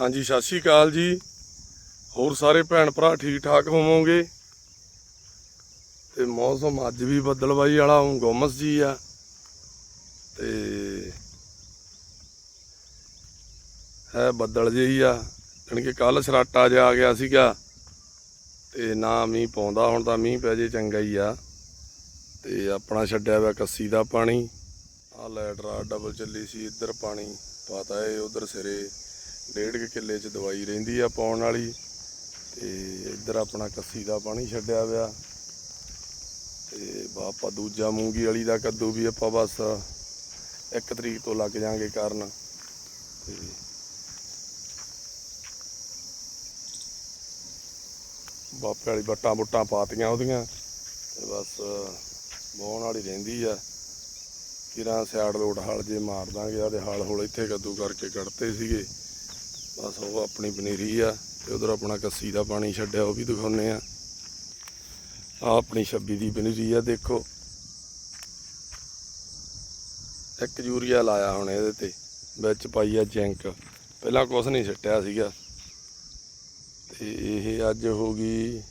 ਹਾਂਜੀ, ਸਤਿ ਸ਼੍ਰੀ ਅਕਾਲ ਜੀ। ਹੋਰ ਸਾਰੇ ਭੈਣ ਭਰਾ ਠੀਕ ਠਾਕ ਹੋਵੋਗੇ? ਤੇ ਮੌਸਮ ਅੱਜ ਵੀ ਬੱਦਲਵਾਈ ਵਾਲਾ, ਹੁਣ ਗੁੰਮਸ ਜੀ ਆ। ਤੇ ਹੈ ਬੱਦਲ ਜਿਹੀ ਆ। ਜਾਣੀ ਕਿ ਕੱਲ ਸਰਾਟਾ ਜਿਹਾ ਆ ਗਿਆ ਸੀਗਾ। ਤੇ ਨਾ ਮੀਂਹ ਪਾਉਂਦਾ, ਹੁਣ ਤਾਂ ਮੀਂਹ ਪੈ ਜੇ ਚੰਗਾ ਹੀ ਆ। ਤੇ ਆਪਣਾ ਛੱਡਿਆ ਹੋਇਆ ਕੱਸੀ ਦਾ ਪਾਣੀ। ਆ ਲੈਟਰਾ ਡਬਲ ਚੱਲੀ ਸੀ, ਇੱਧਰ ਪਾਣੀ ਪਾਤਾ ਏ ਉਧਰ ਸਿਰੇ। ਡੇਢ ਕੁ ਕਿੱਲੇ ਚ ਦਵਾਈ ਰਹਿੰਦੀ ਆ ਪਾਉਣ ਵਾਲੀ ਤੇ ਇੱਧਰ ਆਪਣਾ ਕੱਸੀ ਦਾ ਪਾਣੀ ਛੱਡਿਆ ਹੋਇਆ। ਤੇ ਬਾਪਾ ਦੂਜਾ ਮੂੰਗੀ ਵਾਲੀ ਦਾ ਕੱਦੂ ਵੀ ਆਪਾਂ ਬਸ ਇੱਕ ਤਰੀਕ ਤੋਂ ਲੱਗ ਜਾਾਂਗੇ ਕਰਨ। ਤੇ ਬਾਪੇ ਵਾਲੀ ਬੱਟਾਂ ਬੁੱਟਾਂ ਪਾਤੀਆਂ ਉਹਦੀਆਂ ਤੇ ਬਸ ਵਾਹੁਣ ਵਾਲੀ ਰਹਿੰਦੀ ਆ। ਕਿਰਾਂ ਸਿਆੜ ਲੋਟ ਹਲ ਜੇ ਮਾਰ ਦਾਂਗੇ ਆਦੇ ਹਲ ਹੋਲ ਇੱਥੇ ਕੱਦੂ ਕਰਕੇ ਕੱਢਤੇ ਸੀਗੇ। ਬਸ ਉਹ ਆਪਣੀ ਪਨੀਰੀ ਆ ਤੇ ਉਧਰ ਆਪਣਾ ਕੱਸੀ ਦਾ ਪਾਣੀ ਛੱਡਿਆ, ਉਹ ਵੀ ਦਿਖਾਉਨੇ ਆ। ਆ ਆਪਣੀ ਛੱਬੀ ਦੀ ਪਨੀਰੀ ਆ, ਦੇਖੋ। ਇੱਕ ਯੂਰੀਆ ਲਾਇਆ ਹੁਣ ਇਹਦੇ ਤੇ, ਵਿੱਚ ਪਾਈ ਆ ਜ਼ਿੰਕ। ਪਹਿਲਾਂ ਕੁਛ ਨਹੀਂ ਛੱਟਿਆ ਸੀਗਾ। ਤੇ ਇਹ ਅੱਜ ਹੋ ਗਈ,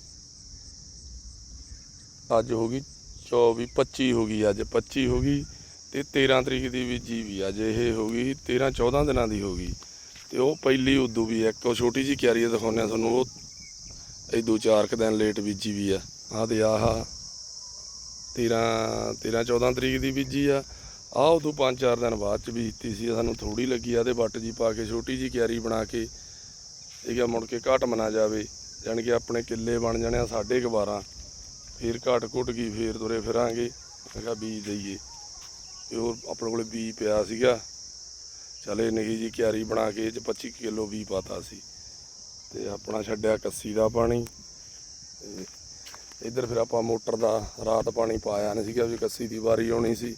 ਅੱਜ ਹੋ ਗਈ 24 25 ਹੋ ਗਈ ਅੱਜ। 25 ਹੋ ਗਈ ਤੇ 13 ਤਰੀਕ ਦੀ ਬੀਜੀ ਵੀ ਅੱਜ ਇਹ ਹੋ ਗਈ 13 14 ਦਿਨਾਂ ਦੀ ਹੋ ਗਈ। ਤੇ ਉਹ ਪਹਿਲੀ ਉਦੋਂ ਵੀ ਇੱਕ ਉਹ ਛੋਟੀ ਜੀ ਕਿਆਰੀ ਦਿਖਾਉਂਦੇ ਆ ਤੁਹਾਨੂੰ, ਉਹ ਇਦੋਂ ਚਾਰ ਕੁ ਦਿਨ ਲੇਟ ਬੀਜੀ ਵੀ ਆ। ਆਹ ਤੇ ਆਹ 13 13 14 ਤਰੀਕ ਦੀ ਬੀਜੀ ਆ। ਆਹ ਉਦੋਂ 5-4 ਦਿਨ ਬਾਅਦ ਚ ਬੀਜਤੀ ਸੀ। ਸਾਨੂੰ ਥੋੜੀ ਲੱਗੀ ਆ ਤੇ ਵੱਟ ਜੀ ਪਾ ਕੇ, ਛੋਟੀ ਜੀ ਕਿਆਰੀ ਬਣਾ ਕੇ, ਇਹ ਆ ਮੁੜ ਕੇ ਘਾਟ ਮਨਾ ਜਾਵੇ। ਜਾਣੀ ਕਿ ਆਪਣੇ ਕਿੱਲੇ ਬਣ ਜਾਣੇ ਆ ਸਾਢੇ ਕੁ 12 ਫਿਰ ਘਟ ਘੁੱਟ ਗਈ, ਫੇਰ ਤੁਰੇ ਫਿਰਾਂਗੇ। ਮੈਂ ਕਿਹਾ ਬੀਜ ਦਈਏ। ਤੇ ਉਹ ਆਪਣੇ ਕੋਲੇ ਬੀਜ ਪਿਆ ਸੀਗਾ। ਚਲੇ ਨਿੱਕੀ ਜੀ, ਕਿਆਰੀ ਬਣਾ ਕੇ ਇਹ ਚ 25 ਕਿਲੋ ਬੀਜ ਪਾਤਾ ਸੀ। ਤੇ ਆਪਣਾ ਛੱਡਿਆ ਕੱਸੀ ਦਾ ਪਾਣੀ। ਤੇ ਇੱਧਰ ਫਿਰ ਆਪਾਂ ਮੋਟਰ ਦਾ ਰਾਤ ਪਾਣੀ ਪਾਇਆ ਨਹੀਂ ਸੀਗਾ ਵੀ ਕੱਸੀ ਦੀ ਵਾਰੀ ਆਉਣੀ ਸੀ।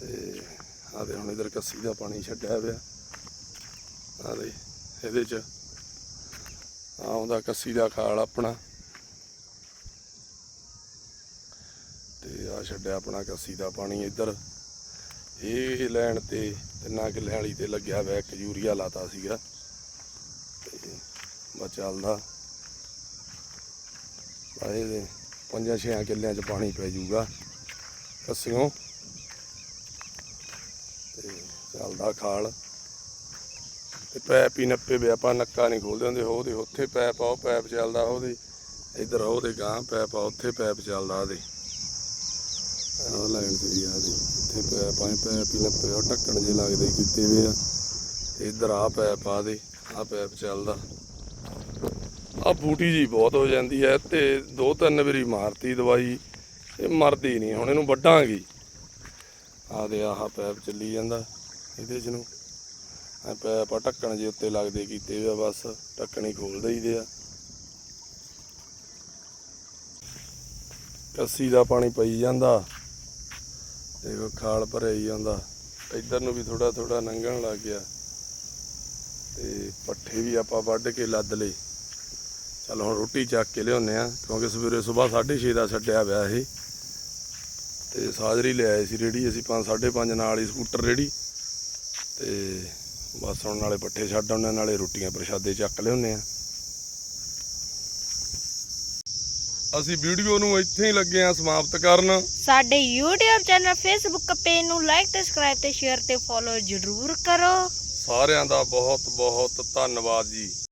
ਤੇ ਆਹ ਦੇ ਹੁਣ ਇੱਧਰ ਕੱਸੀ ਦਾ ਪਾਣੀ ਛੱਡਿਆ ਪਿਆ। ਆਹ ਦੇ, ਇਹਦੇ ਚ ਆਉਂਦਾ ਕੱਸੀ ਦਾ ਖਾਲ ਆਪਣਾ। ਤੇ ਆ ਛੱਡਿਆ ਆਪਣਾ ਕੱਸੀ ਦਾ ਪਾਣੀ ਇੱਧਰ। ਇਹ ਲੈਣ ਤੇ ਤਿੰਨਾਂ ਕਿੱਲਿਆਂ ਵਾਲੀ ਤੇ ਲੱਗਿਆ ਹੋਇਆ ਇੱਕ ਯੂਰੀਆ ਲਾਤਾ ਸੀਗਾ। ਤੇ ਬਸ ਚੱਲਦਾ। ਆਏ ਦੇ ਪੰਜਾਂ ਛੇਆਂ ਕਿੱਲਿਆਂ 'ਚ ਪਾਣੀ ਪੈ ਜਾਊਗਾ ਕੱਸਿਓ। ਤੇ ਚੱਲਦਾ ਖਾਲ। ਤੇ ਪੈਪ ਹੀ ਨੱਪੇ ਵੇ, ਆਪਾਂ ਨੱਕਾ ਨਹੀਂ ਖੋਲਦੇ ਹੁੰਦੇ। ਉਹਦੇ ਉੱਥੇ ਪੈਪ ਆ, ਉਹ ਪੈਪ ਚੱਲਦਾ ਉਹਦੇ ਇੱਧਰ ਉਹਦੇ ਗਾਂ ਪੈਪ ਆ, ਉੱਥੇ ਪੈਪ ਚੱਲਦਾ ਉਹਦੇ। ਉਹ ਲਾਈਨ ਤੇ ਆ ਦੇ ਇੱਥੇ ਪੈਪ ਆਏ ਪੈਪ ਹੀ ਢੱਕਣ ਜੇ ਲੱਗਦੇ ਕੀਤੇ ਵੇ ਆ। ਤੇ ਇੱਧਰ ਆ ਪੈਪ ਆ ਦੇ ਆ ਪੈਪ ਚੱਲਦਾ। ਆ ਬੂਟੀ ਜੀ ਬਹੁਤ ਹੋ ਜਾਂਦੀ ਹੈ ਤੇ ਦੋ ਤਿੰਨ ਵਾਰੀ ਮਾਰਤੀ ਦਵਾਈ, ਇਹ ਮਰਦੀ ਨਹੀਂ, ਹੁਣ ਇਹਨੂੰ ਵੱਢਾਂਗੇ। ਆ ਦੇ ਆਹ ਪੈਪ ਚੱਲੀ ਜਾਂਦਾ ਇਹਦੇ ਚ ਨੂੰ। ਆ ਪੈਪ ਆ ਢੱਕਣ ਜੇ ਉੱਤੇ ਲੱਗਦੇ ਕੀਤੇ ਵੇ ਆ, ਬਸ ਢੱਕਣ ਹੀ ਖੋਲ ਦਈਦੇ ਆ। ਕੱਸੀ ਦਾ ਪਾਣੀ ਪਈ ਜਾਂਦਾ। ਦੇਖੋ ਖਾਲ ਭਰਿਆ ਹੀ ਜਾਂਦਾ। ਇੱਧਰ ਨੂੰ ਵੀ ਥੋੜਾ ਥੋੜਾ ਲੰਘਣ ਲੱਗ ਗਿਆ। ਤੇ ਪੱਠੇ ਵੀ ਆਪਾਂ ਵੱਢ ਕੇ ਲੱਦ ਲਏ। ਚਲ ਹੁਣ ਰੋਟੀ ਚੱਕ ਕੇ ਲਿਆਉਨੇ ਆ ਕਿਉਂਕਿ ਸਵੇਰੇ ਸਵੇਰ 6:30 ਦਾ ਛੱਡਿਆ ਪਿਆ ਇਹ। ਤੇ ਸਾਜਰੀ ਲੈ ਆਏ ਸੀ ਰੇੜੀ ਅਸੀਂ 5 5:30 ਨਾਲ ਹੀ ਸਕੂਟਰ ਰੇੜੀ ਤੇ ਬਸ ਹੁਣ ਨਾਲੇ ਪੱਠੇ ਛੱਡ ਆਉਣੇ ਨਾਲੇ ਰੋਟੀਆਂ ਪ੍ਰਸ਼ਾਦੇ ਚੱਕ ਲਿਆਉਨੇ ਆ ਅਸੀਂ ਵੀਡੀਓ ਨੂੰ ਇੱਥੇ ਹੀ ਲੱਗੇ ਆ ਸਮਾਪਤ ਕਰਨ। ਸਾਡੇ YouTube ਚੈਨਲ Facebook ਪੇਜ ਨੂੰ ਲਾਈਕ ਤੇ ਸਬਸਕ੍ਰਾਈਬ ਤੇ ਸ਼ੇਅਰ ਤੇ ਫੋਲੋ ਜ਼ਰੂਰ ਕਰੋ। ਸਾਰਿਆਂ ਦਾ ਬਹੁਤ ਬਹੁਤ ਧੰਨਵਾਦ ਜੀ।